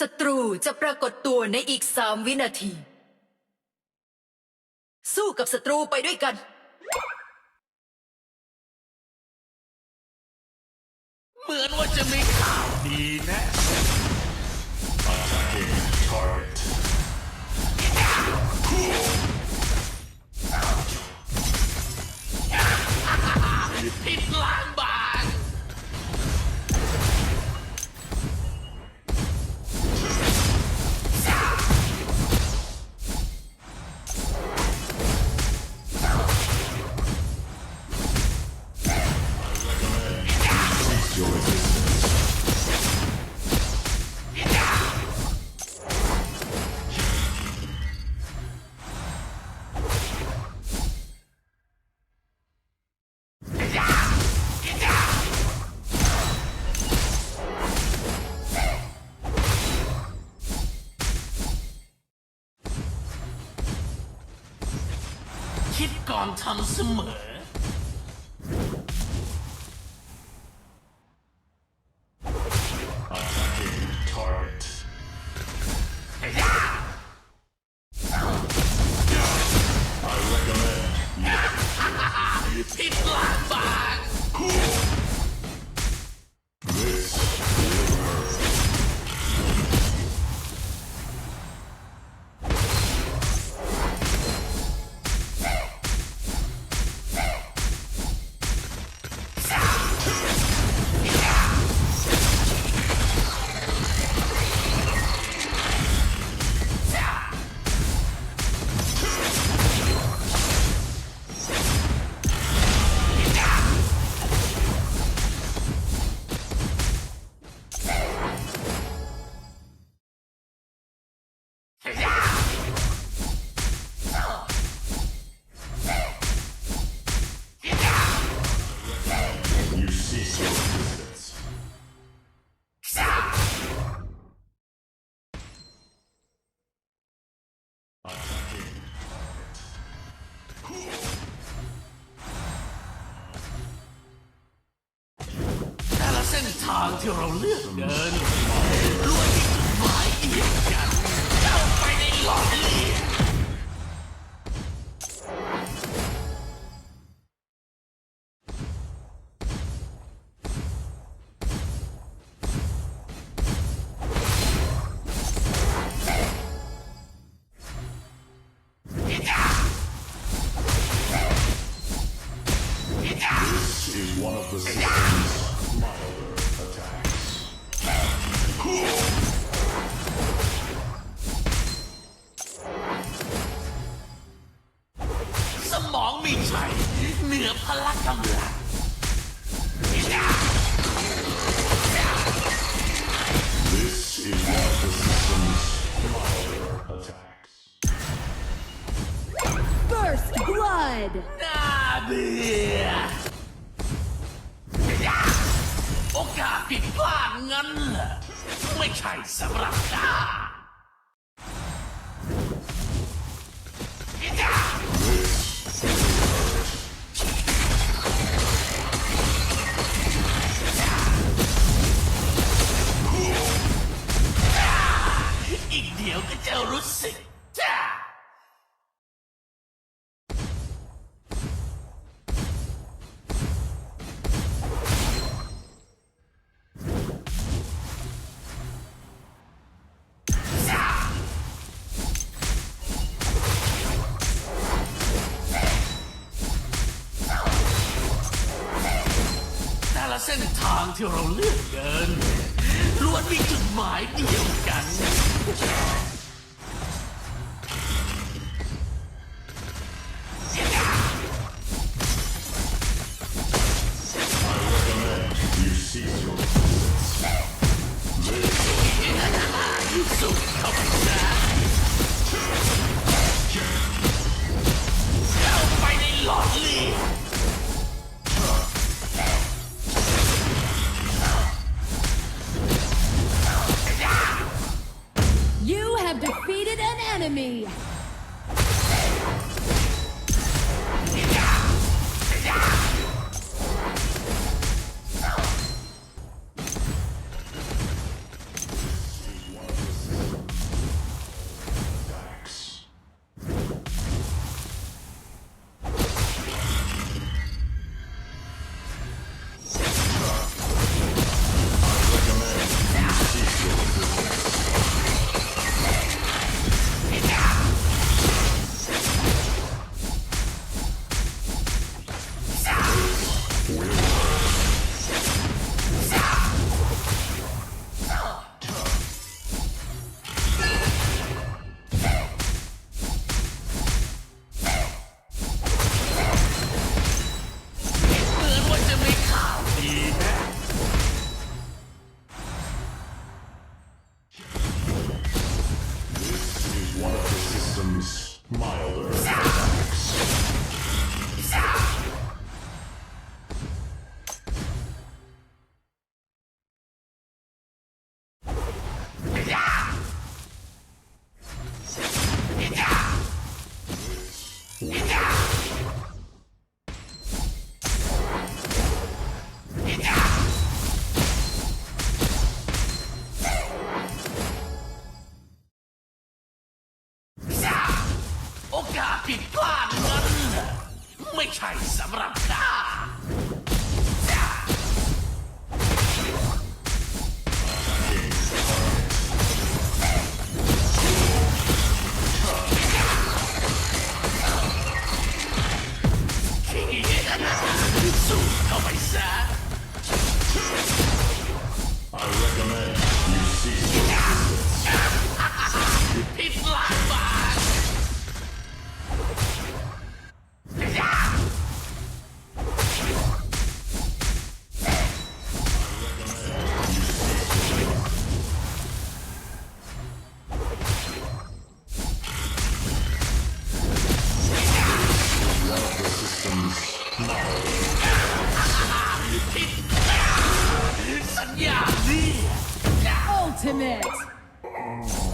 ศัตรูจะปรากฏตัวในอีกสามวินาที สู้กับศัตรูไปด้วยกัน เหมือนว่าจะมีข่าวดีนะผิ คิดก่อนทำเสมอ ทางที่เราเลือกเดินล้วนมีจุดหมายเดียวกันเข้าไปในหลอดเลือด กาผิดพลาดงั้นเหรอไม่ใช่สำหรับข้า เส้นทางที่เราเลือกเดินล้วนมีจุดหมายเดียวกัน ใช่สำ Ultimate.